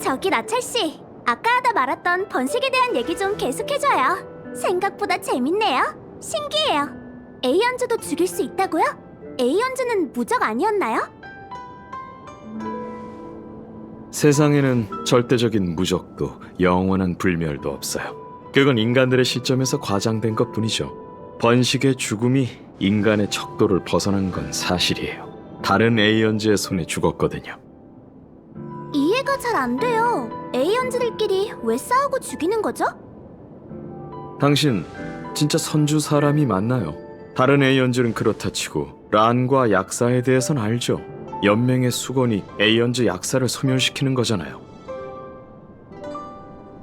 저기 나철 씨, 아까 하다 말았던 번식에 대한 얘기 좀 계속해줘요. 생각보다 재밌네요. 신기해요. 에이언즈도 죽일 수 있다고요? 에이언즈는 무적 아니었나요? 세상에는 절대적인 무적도 영원한 불멸도 없어요. 그건 인간들의 시점에서 과장된 것 뿐이죠. 번식의 죽음이 인간의 척도를 벗어난 건 사실이에요. 다른 에이언즈의 손에 죽었거든요. 이해가 잘 안 돼요. 에이언즈들끼리 왜 싸우고 죽이는 거죠? 당신 진짜 선주 사람이 맞나요? 다른 에이언즈는 그렇다 치고 란과 약사에 대해선 알죠. 연맹의 수건이 에이언즈 약사를 소멸시키는 거잖아요.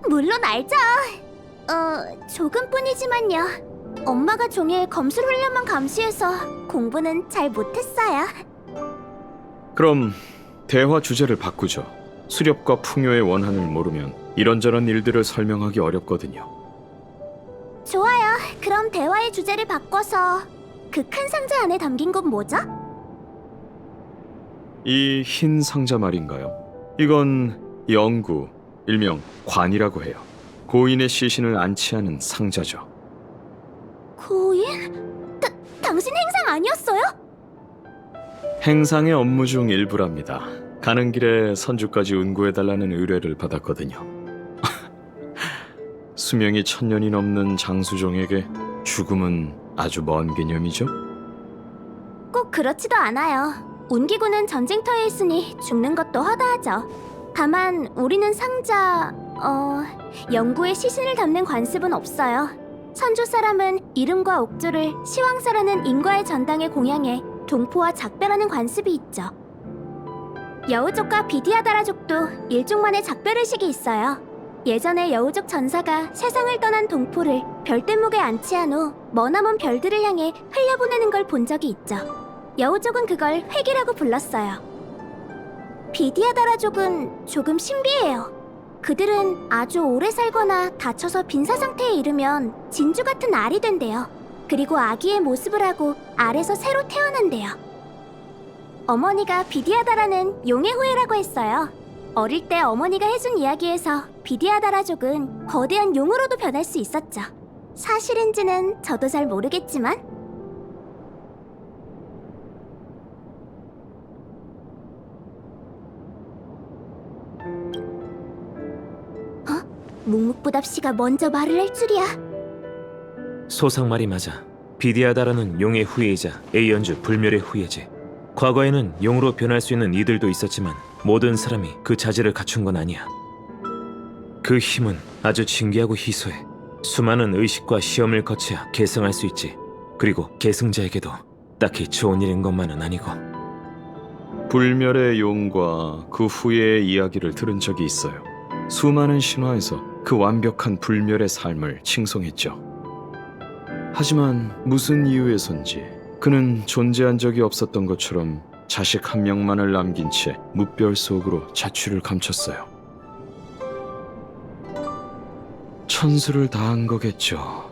물론 알죠. 어, 조금뿐이지만요. 엄마가 종일 검술 훈련만 감시해서 공부는 잘 못했어요. 그럼 대화 주제를 바꾸죠. 수렵과 풍요의 원한을 모르면 이런저런 일들을 설명하기 어렵거든요. 좋아요. 그럼 대화의 주제를 바꿔서 그 큰 상자 안에 담긴 건 뭐죠? 이 흰 상자 말인가요? 이건 영구, 일명 관이라고 해요. 고인의 시신을 안치하는 상자죠. 고인? 다, 당신 행상 아니었어요? 행상의 업무 중 일부랍니다. 가는 길에 선주까지 운구해달라는 의뢰를 받았거든요. 수명이 천 년이 넘는 장수종에게 죽음은 아주 먼 개념이죠? 꼭 그렇지도 않아요. 운기구는 전쟁터에 있으니 죽는 것도 허다하죠. 다만 우리는 상자, 어, 영구의 시신을 담는 관습은 없어요. 선조 사람은 이름과 옥조를 시황사라는 인과의 전당에 공양해 동포와 작별하는 관습이 있죠. 여우족과 비디아다라족도 일종만의 작별의식이 있어요. 예전에 여우족 전사가 세상을 떠난 동포를 별대목에 안치한 후 머나먼 별들을 향해 흘려보내는 걸 본 적이 있죠. 여우족은 그걸 회기라고 불렀어요. 비디아다라족은 조금 신비해요. 그들은 아주 오래 살거나 다쳐서 빈사 상태에 이르면 진주 같은 알이 된대요. 그리고 아기의 모습을 하고 알에서 새로 태어난대요. 어머니가 비디아다라는 용의 후예라고 했어요. 어릴 때 어머니가 해준 이야기에서 비디아다라족은 거대한 용으로도 변할 수 있었죠. 사실인지는 저도 잘 모르겠지만 어? 묵묵부답 씨가 먼저 말을 할 줄이야. 소상 말이 맞아. 비디아다라는 용의 후예이자 에이언즈 불멸의 후예지. 과거에는 용으로 변할 수 있는 이들도 있었지만 모든 사람이 그 자질을 갖춘 건 아니야. 그 힘은 아주 신기하고 희소해. 수많은 의식과 시험을 거쳐야 계승할 수 있지. 그리고 계승자에게도 딱히 좋은 일인 것만은 아니고. 불멸의 용과 그 후예의 이야기를 들은 적이 있어요. 수많은 신화에서 그 완벽한 불멸의 삶을 칭송했죠. 하지만 무슨 이유에선지 그는 존재한 적이 없었던 것처럼 자식 한 명만을 남긴 채 무별 속으로 자취를 감췄어요. 천수를 다한 거겠죠.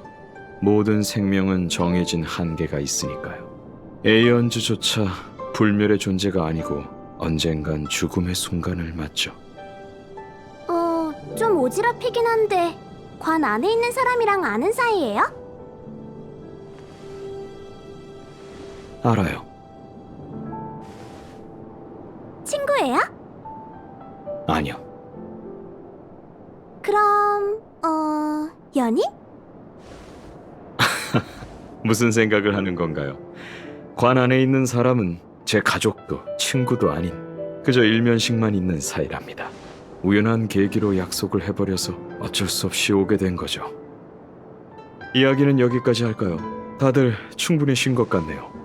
모든 생명은 정해진 한계가 있으니까요. 에이언즈조차 불멸의 존재가 아니고 언젠간 죽음의 순간을 맞죠. 어, 좀 오지랖이긴 한데 관 안에 있는 사람이랑 아는 사이예요? 알아요. 친구예요? 아니요. 그럼 어, 연인? 무슨 생각을 하는 건가요? 관 안에 있는 사람은 제 가족도 친구도 아닌 그저 일면식만 있는 사이랍니다. 우연한 계기로 약속을 해버려서 어쩔 수 없이 오게 된 거죠. 이야기는 여기까지 할까요? 다들 충분히 쉰 것 같네요.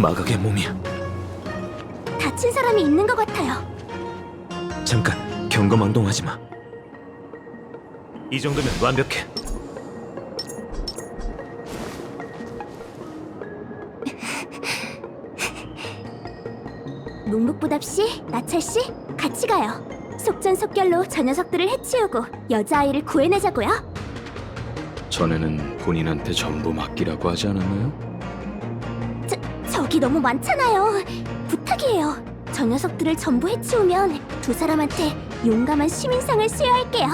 마각의 몸이야. 다친 사람이 있는 것 같아요. 잠깐 경거망동하지 마. 이 정도면 완벽해. 묵묵부답 씨, 나철 씨, 같이 가요. 속전속결로 저 녀석들을 해치우고 여자아이를 구해내자고요. 전에는 본인한테 전부 맡기라고 하지 않았나요? 저기 너무 많잖아요. 부탁이에요. 저 녀석들을 전부 해치우면 두 사람한테 용감한 시민상을 수여할게요.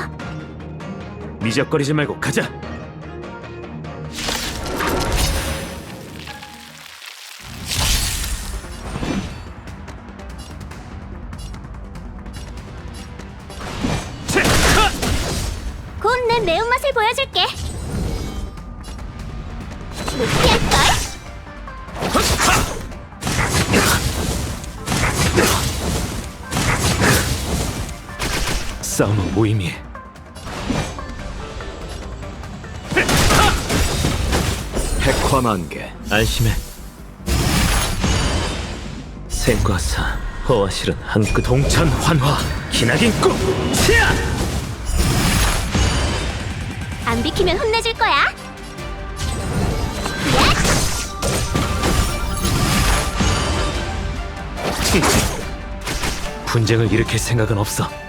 미적거리지 말고 가자. 곧 내 매운맛을 보여줄게. 싸움은 무의미해. 핵화 만개 안심해. 생과 사, 허와 실은 한끗 동천 환화, 기나긴 꿈. 치아! 안 비키면 혼내줄 거야. 분쟁을 일으킬 생각은 없어.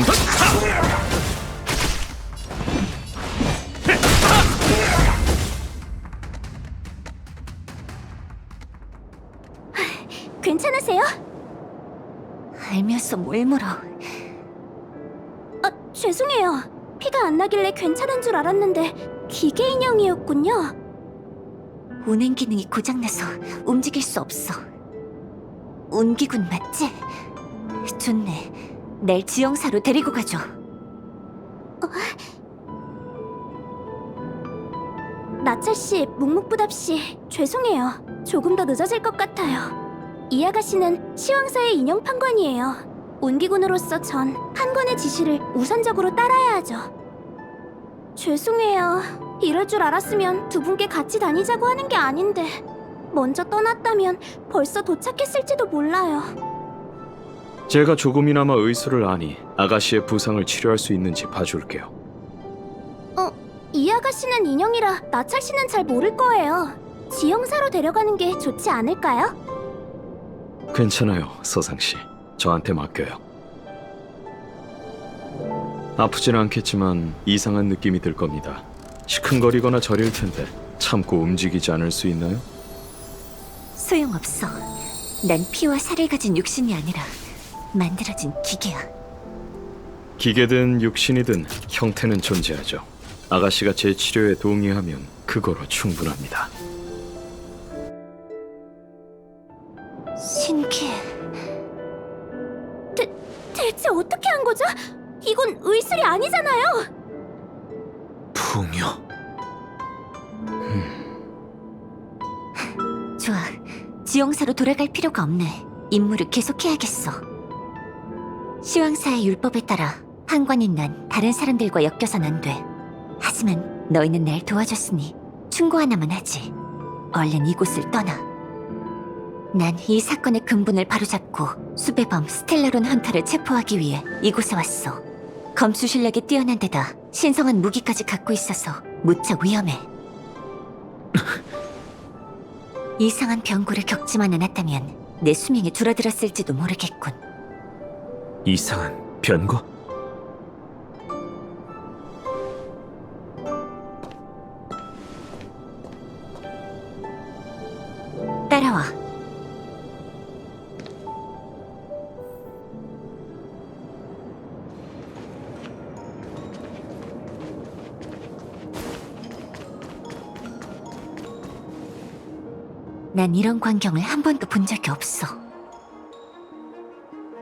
상 괜찮으세요? 알면서 뭘 물어? 아, 죄송해요. 피가 안 나길래 괜찮은 줄 알았는데 기계 인형이었군요. 운행 기능이 고장나서 움직일 수 없어. 운기군 맞지? 좋네. 날 지형사로 데리고 가죠. 나철 씨, 묵묵부답 씨, 죄송해요. 조금 더 늦어질 것 같아요. 이 아가씨는 시황사의 인형 판관이에요. 온기군으로서 전 판관의 지시를 우선적으로 따라야 하죠. 죄송해요. 이럴 줄 알았으면 두 분께 같이 다니자고 하는 게 아닌데 먼저 떠났다면 벌써 도착했을지도 몰라요. 제가 조금이나마 의술을 아니 아가씨의 부상을 치료할 수 있는지 봐줄게요. 이 아가씨는 인형이라 나철 씨는 잘 모를 거예요. 지형사로 데려가는 게 좋지 않을까요? 괜찮아요, 서상 씨. 저한테 맡겨요. 아프진 않겠지만 이상한 느낌이 들 겁니다. 시큰거리거나 저릴 텐데 참고 움직이지 않을 수 있나요? 소용없어. 난 피와 살을 가진 육신이 아니라 만들어진 기계야. 기계든 육신이든 형태는 존재하죠. 아가씨가 제 치료에 동의하면 그거로 충분합니다. 신기해. 대, 대체 어떻게 한 거죠? 이건 의술이 아니잖아요. 풍요. 좋아. 지용사로 돌아갈 필요가 없네. 임무를 계속해야겠어. 시황사의 율법에 따라 한관인 난 다른 사람들과 엮여선 안 돼. 하지만 너희는 날 도와줬으니 충고 하나만 하지. 얼른 이곳을 떠나. 난 이 사건의 근본을 바로잡고 수배범 스텔라론 헌터를 체포하기 위해 이곳에 왔어. 검수 실력이 뛰어난 데다 신성한 무기까지 갖고 있어서 무척 위험해. 이상한 병고를 겪지만 않았다면 내 수명이 줄어들었을지도 모르겠군. 이상한 변고? 따라와. 난 이런 광경을 한 번도 본 적이 없어.